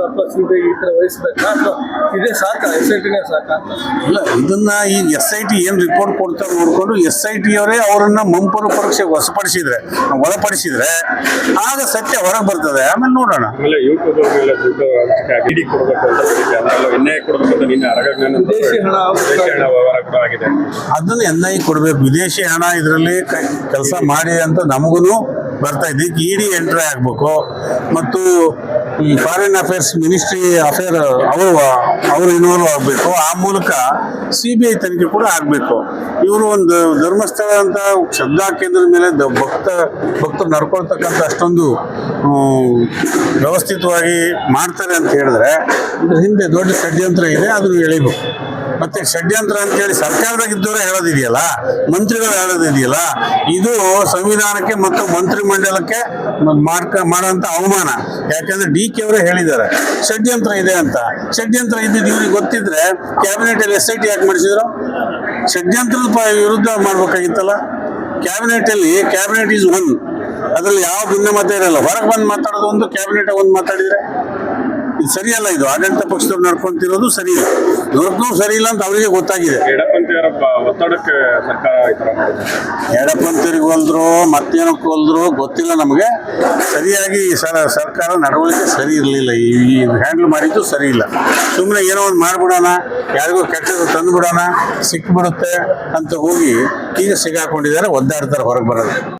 ಈ ತರ ವಹಿಸ್ಬೇಕಾ? ಅಥವಾ ಇದೇ ಸಾಕ? ಎಸ್ ಐ ಟಿನೇ ಸಾಕ ಅಂತ? ಇಲ್ಲ ಇದನ್ನ ಈ ಎಸ್ ಐ ಟಿ ಏನ್ ರಿಪೋರ್ಟ್ ಕೊಡ್ತಾರೆ ನೋಡ್ಕೊಂಡು ಎಸ್ ಐ ಟಿ ಅವರೇ ಅವರನ್ನ ಮುಂಪರು ಪರೀಕ್ಷೆಗೆ ಹೊಸಪಡಿಸಿದ್ರೆ ಒಳಪಡಿಸಿದ್ರೆ ಆಗ ಸತ್ಯ ಹೊರಗೆ ಬರ್ತದೆ. ಆಮೇಲೆ ನೋಡೋಣ. ಆಮೇಲೆ ಯೂಟ್ಯೂಬ್ ದುಡ್ಡು ಕೊಡಬೇಕು ಅಂತ ಎನ್ ಐ ಕೊಡಬೇಕು ಅಂತ ನಿನ್ನೆ ಅರಗಜ್ಞಾನ ವಿದೇಶಿ ಹಣ ವಿದೇಶಿ ಹಣ ವ್ಯವಹಾರ ಕೂಡ ಆಗಿದೆ. ಅದನ್ನ ಎನ್ ಐ ಕೊಡ್ಬೇಕು. ವಿದೇಶಿ ಹಣ ಇದರಲ್ಲಿ ಕೆಲಸ ಮಾಡಿ ಅಂತ ನಮಗೂ ಬರ್ತಾ ಇದೆ. ಡಿ ಎಂಟ್ರಿ ಆಗಬೇಕು. ಮತ್ತು ಈ ಫಾರಿನ್ ಅಫೇರ್ಸ್ ಮಿನಿಸ್ಟ್ರಿ ಅಫೇರ್ ಅವರು ಅವರು ಇನ್ವಾಲ್ವ್ ಆಗಬೇಕು. ಆ ಮೂಲಕ ಸಿ ಬಿ ಐ ತನಿಖೆ ಕೂಡ ಆಗಬೇಕು. ಇವರು ಒಂದು ಧರ್ಮಸ್ಥಳ ಅಂತ ಶ್ರದ್ಧಾ ಕೇಂದ್ರದ ಮೇಲೆ ಭಕ್ತ, ಭಕ್ತರು ನಡ್ಕೊಳ್ತಕ್ಕಂಥ ಅಷ್ಟೊಂದು ವ್ಯವಸ್ಥಿತವಾಗಿ ಮಾಡ್ತಾರೆ ಅಂತ ಹೇಳಿದ್ರೆ, ಇದ್ರ ಹಿಂದೆ ದೊಡ್ಡ ಷಡ್ಯಂತ್ರ ಇದೆ ಅದನ್ನು ಎಳಿಬೇಕು. ಮತ್ತೆ ಷಡ್ಯಂತ್ರ ಅಂತ ಹೇಳಿ ಸರ್ಕಾರದಾಗ ಇದ್ದವರೇ ಹೇಳೋದಿದೆಯಲ್ಲ? ಮಂತ್ರಿಗಳು ಹೇಳೋದಿದೆಯಲ್ಲ? ಇದು ಸಂವಿಧಾನಕ್ಕೆ ಮತ್ತು ಮಂತ್ರಿಮಂಡಲಕ್ಕೆ ಮ- ಮಾಡ್ಕ ಮಾಡೋಂಥ ಅವಮಾನ. ಯಾಕಂದ್ರೆ ಡಿ ಕೆ ಅವರೇ ಹೇಳಿದ್ದಾರೆ, ಷಡ್ಯಂತ್ರ ಇದೆ ಅಂತ. ಷಡ್ಯಂತ್ರ ಇದ್ದಿದ್ದು ಇವ್ರಿಗೆ ಗೊತ್ತಿದ್ರೆ ಕ್ಯಾಬಿನೆಟ್ ಅಲ್ಲಿ ಎಸ್ ಐ ಟಿ ಯಾಕೆ ಮಾಡಿಸಿದ್ರು? ಷಡ್ಯಂತ್ರದ ವಿರುದ್ಧ ಮಾಡ್ಬೇಕಾಗಿತ್ತಲ್ಲ? ಕ್ಯಾಬಿನೆಟ್ ಅಲ್ಲಿ ಕ್ಯಾಬಿನೆಟ್ ಈಸ್ ಒನ್ ಅದರಲ್ಲಿ ಯಾವ ಭಿನ್ನಮತ ಇರಲ್ಲ. ಹೊರಗೆ ಬಂದು ಮಾತಾಡೋದು ಒಂದು ಕ್ಯಾಬಿನೆಟ್ ಒಂದು ಮಾತಾಡಿದ್ರೆ ಇದು ಸರಿಯಲ್ಲ ಇದು. ಆಡಳಿತ ಪಕ್ಷದವ್ರು ನಡ್ಕೊಂತಿರೋದು ಸರಿ ಇಲ್ಲ ಇವ್ರಿಗೂ ಸರಿ ಇಲ್ಲ ಅಂತ ಅವರಿಗೆ ಗೊತ್ತಾಗಿದೆ. ಒತ್ತಡಕ್ಕೆ ಸರ್ಕಾರ ಎಡಪಂಥರಿಗೆ ಮತ್ತೇನಕ್ಕೆ ಹೋಲ್ದ್ರು ಗೊತ್ತಿಲ್ಲ ನಮಗೆ. ಸರಿಯಾಗಿ ಸರ, ಸರ್ಕಾರ ನಡವಳಿಕೆ ಸರಿ ಇರಲಿಲ್ಲ. ಈ ಹ್ಯಾಂಡಲ್ ಮಾಡಿದ್ದು ಸರಿ ಇಲ್ಲ. ಸುಮ್ಮನೆ ಏನೋ ಒಂದು ಮಾಡಿಬಿಡೋಣ, ಯಾರಿಗೋ ಕೆಟ್ಟದ್ದು ತಂದುಬಿಡೋಣ, ಸಿಕ್ಬಿಡುತ್ತೆ ಅಂತ ಹೋಗಿ ಈಗ ಸಿಗಾಕೊಂಡಿದ್ದಾರೆ, ಒದ್ದಾಡ್ತಾರೆ ಹೊರಗೆ ಬರೋದು.